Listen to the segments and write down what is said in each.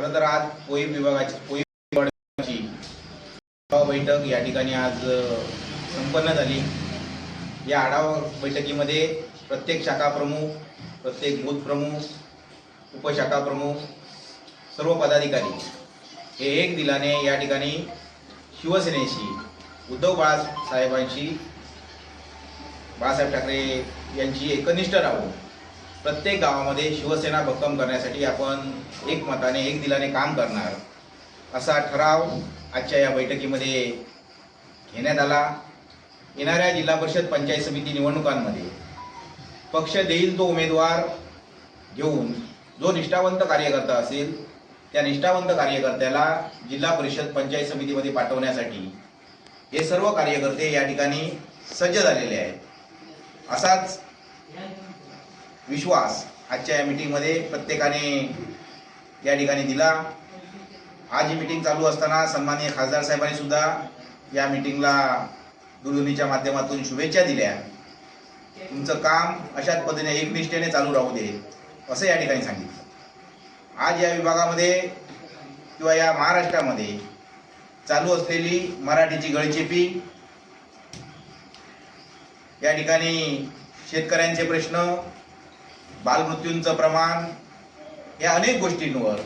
खरं तर आज पोईम विभागाची पोईम विभागाची बैठक या ठिकाणी आज संपन्न झाली. या आढावा बैठकीमध्ये प्रत्येक शाखा प्रमुख प्रत्येक बूथ प्रमुख उपशाखा प्रमुख सर्व पदाधिकारी हे एक दिलाने या ठिकाणी शिवसेनेशी उद्धव बाळासाहेबांशी बाळासाहेब ठाकरे यांची एकनिष्ठ राहून प्रत्येक गावामध्ये शिवसेना भक्कम करण्यासाठी आपण एक मताने एक दिलाने काम करणार. असा ठराव आजच्या या बैठकीमध्ये घेण्यात आला. येणाऱ्या जिल्हा परिषद पंचायत समिती निवडणुकांमध्ये पक्ष देईल तो उमेदवार घेऊन जो निष्ठावंत कार्यकर्ता असेल त्या निष्ठावंत कार्यकर्त्याला जिल्हा परिषद पंचायत समितीमध्ये पाठवण्यासाठी हे सर्व कार्यकर्ते या ठिकाणी सज्ज झालेले आहेत. असाच विश्वास आजच्या या मिटिंगमध्ये प्रत्येकाने या ठिकाणी दिला. आज ही मीटिंग चालू असताना सन्माननीय खासदार साहेबांनी सुद्धा या मीटिंगला दूरध्वनीच्या माध्यमातून शुभेच्छा दिल्या. तुमचं काम अशाच पद्धतीने एकनिष्ठेने चालू राहू दे असं या ठिकाणी सांगितलं. आज या विभागामध्ये किंवा या महाराष्ट्रामध्ये चालू असलेली मराठीची गळचेपी या ठिकाणी शेतकऱ्यांचे प्रश्न बालमृत्यूंचं प्रमाण या अनेक गोष्टींवर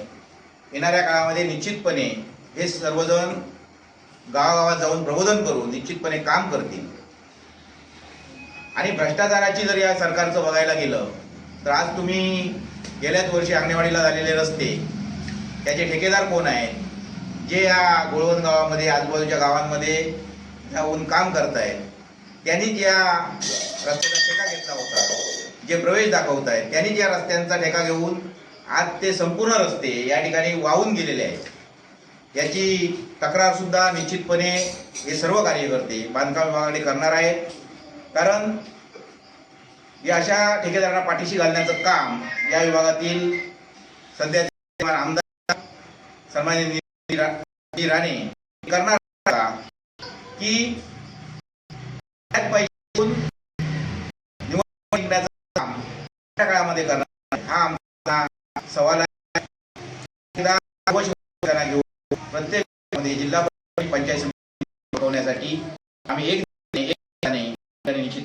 येणाऱ्या काळामध्ये निश्चितपणे हे सर्वजण गावागावात जाऊन प्रबोधन करून निश्चितपणे काम करतील. आणि भ्रष्टाचाराची जर या सरकारचं बघायला गेलं तर आज तुम्ही गेल्याच वर्षी अंगणवाडीला झालेले रस्ते त्याचे ठेकेदार कोण आहेत? जे या गोळवण गावामध्ये आजूबाजूच्या गावांमध्ये जाऊन काम करतायत त्यांनीच या रस्त्याचा ठेका घेतला होता. जे प्रवेश दाखवत आहेत त्यांनी या रस्त्यांचा ठेका घेऊन आज ते संपूर्ण रस्ते या ठिकाणी वाहून गेलेले आहेत. याची तक्रार सुद्धा निश्चितपणे हे सर्व कार्यकर्ते बांधकाम विभागाने करणार आहेत. कारण या अशा ठेकेदारांना पाठीशी घालण्याचं काम या विभागातील सध्याचे आमदार सन्मान्य निधी राणे करणार की काळामध्ये करणार हा आमचा सवाल आहे. एकदा प्रत्येक जिल्हा पंचायत समिती आम्ही एक निश्चित